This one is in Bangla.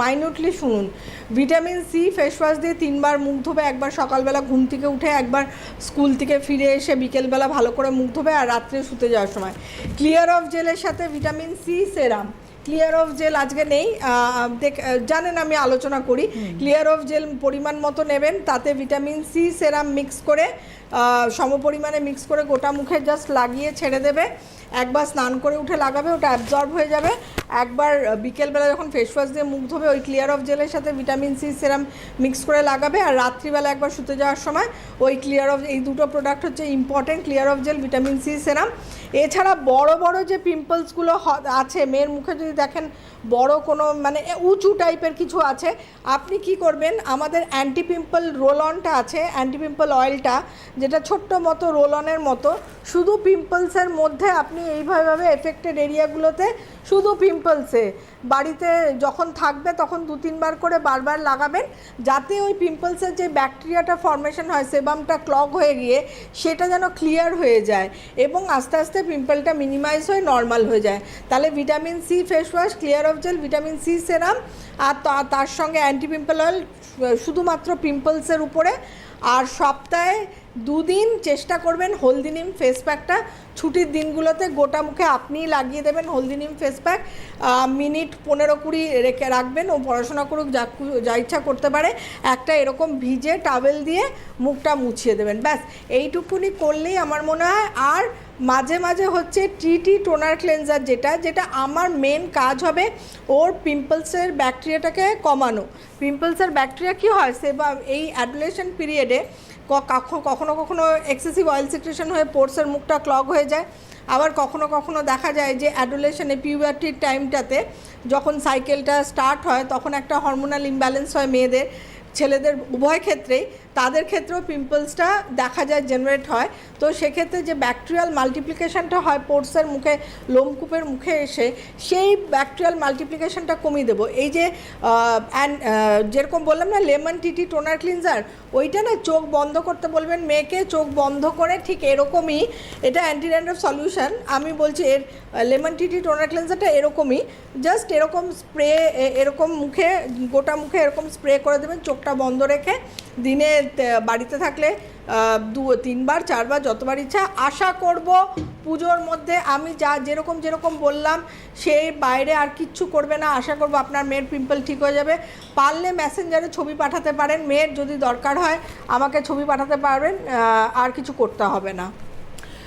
মাইনুটলি শুনুন ভিটামিন সি ফেস ওয়াশ দিয়ে তিনবার মুখ ধোবে একবার সকালবেলা ঘুম থেকে উঠে একবার স্কুল থেকে ফিরে এসে বিকেলবেলা ভালো করে মুখ ধোবে আর রাত্রে শুতে যাওয়ার সময়। ক্লিয়ার অফ জেলের সাথে vitamin C serum. Clear off gel আজকে নেই জানেন আমি আলোচনা করি। ক্লিয়ার অফ জেল পরিমাণ মতো নেবেন তাতে ভিটামিন সি সেরাম মিক্স করে সমপরিমাণে মিক্স করে গোটা মুখে জাস্ট লাগিয়ে ছেড়ে দেবে। একবার স্নান করে উঠে লাগাবে, ওটা অ্যাবজর্ব হয়ে যাবে। একবার বিকেলবেলা যখন ফেস ওয়াশ দিয়ে মুখ ধোবে, ওই ক্লিয়ার অফ জেলের সাথে ভিটামিন সি সেরাম মিক্স করে লাগাবে, আর রাত্রিবেলা একবার শুতে যাওয়ার সময় ওই ক্লিয়ার অফ এই দুটো প্রোডাক্ট হচ্ছে important clear off gel vitamin C serum এছাড়া বড় বড় যে পিম্পলসগুলো আছে, মেয়ের মুখে যদি দেখেন বড় কোনো মানে উঁচু টাইপের কিছু আছে, আপনি কি করবেন? আমাদের অ্যান্টি পিম্পল রোল অনটা আছে অ্যান্টি পিম্পল অয়েলটা যেটা ছোট্ট মতো রোল অনের মতো। শুধু পিম্পলসের মধ্যে আপনি এইভাবে এফেক্টেড এরিয়াগুলোতে শুধু পিম্পলসে বাড়িতে যখন থাকবে তখন দু তিনবার করে বারবার লাগাবেন, যাতে ওই পিম্পলসের যে ব্যাকটেরিয়াটা ফর্মেশন হয় সেবামটা ক্লগ হয়ে গিয়ে সেটা যেন ক্লিয়ার হয়ে যায় এবং আস্তে আস্তে পিম্পলটা মিনিমাইজ হয়ে নর্মাল হয়ে যায়। তাহলে vitamin C face wash clear off gel vitamin C serum আর তার সঙ্গে অ্যান্টি পিম্পল অয়েল শুধুমাত্র পিম্পলসের উপরে আর সপ্তাহে দুদিন চেষ্টা করবেন হলদি নিম ফেস প্যাকটা ছুটির দিনগুলোতে গোটা মুখে আপনিই লাগিয়ে দেবেন হলদি নিম ফেস প্যাক মিনিট পনেরো কুড়ি রেখে রাখবেন ও পড়াশোনা করুক, যা যা ইচ্ছা করতে পারে। একটা এরকম ভিজে টাবেল দিয়ে মুখটা মুছিয়ে দেবেন। ব্যাস, এইটুকুনি করলেই আমার মনে হয়। আর মাঝে মাঝে হচ্ছে টিটি টোনার ক্লেনজার যেটা যেটা আমার মেন কাজ হবে ওর পিম্পলসের ব্যাকটেরিয়াটাকে কমানো। পিম্পলসের ব্যাকটেরিয়া কী হয়? সে বা এই অ্যাডুলেশন পিরিয়ডে কখনো কখনো এক্সেসিভ অয়েল সিক্রেশন হয়ে পোর্সের মুখটা ক্লগ হয়ে যায়। আবার কখনো কখনো দেখা যায় যে অ্যাডুলেশনে পিউবার্টির টাইমটাতে যখন সাইকেলটা স্টার্ট হয়, তখন একটা হরমোনাল ইমব্যালেন্স হয় মেয়েদের। ছেলেদের উভয় ক্ষেত্রেই, তাদের ক্ষেত্রেও পিম্পলসটা দেখা যায় জেনারেট হয়। তো সেক্ষেত্রে যে ব্যাকটেরিয়াল মাল্টিপ্লিকেশনটা হয় পোর্সের মুখে লোমকূপের মুখে এসে, সেই ব্যাকটেরিয়াল মাল্টিপ্লিকেশানটা কমিয়ে দেবো। এই যে যেরকম বললাম না, লেমন টিটি টোনার ক্লিনজার, ওইটা না চোখ বন্ধ করতে বলবেন মেয়েকে, চোখ বন্ধ করে ঠিক এরকমই, এটা অ্যান্টি ড্যান্ড্রফ সলিউশন আমি বলছি এর, লেমন টিটি টোনার ক্লিনজারটা এরকমই জাস্ট এরকম স্প্রে এরকম মুখে, গোটা মুখে এরকম স্প্রে করে দেবেন চোখটা বন্ধ রেখে দিনে বাড়িতে থাকলে দু, তিনবার, চারবার, যতবার ইচ্ছা, আশা করব পুজোর মধ্যে আমি যা যেরকম যেরকম বললাম সেই বাইরে আর কিচ্ছু করবে না। আশা করব আপনার মেয়ের পিম্পল ঠিক হয়ে যাবে। পারলে মেসেঞ্জারে ছবি পাঠাতে পারেন। মেয়ের যদি দরকার হয়, আমাকে ছবি পাঠাতে পারবেন আর কিছু করতে হবে না।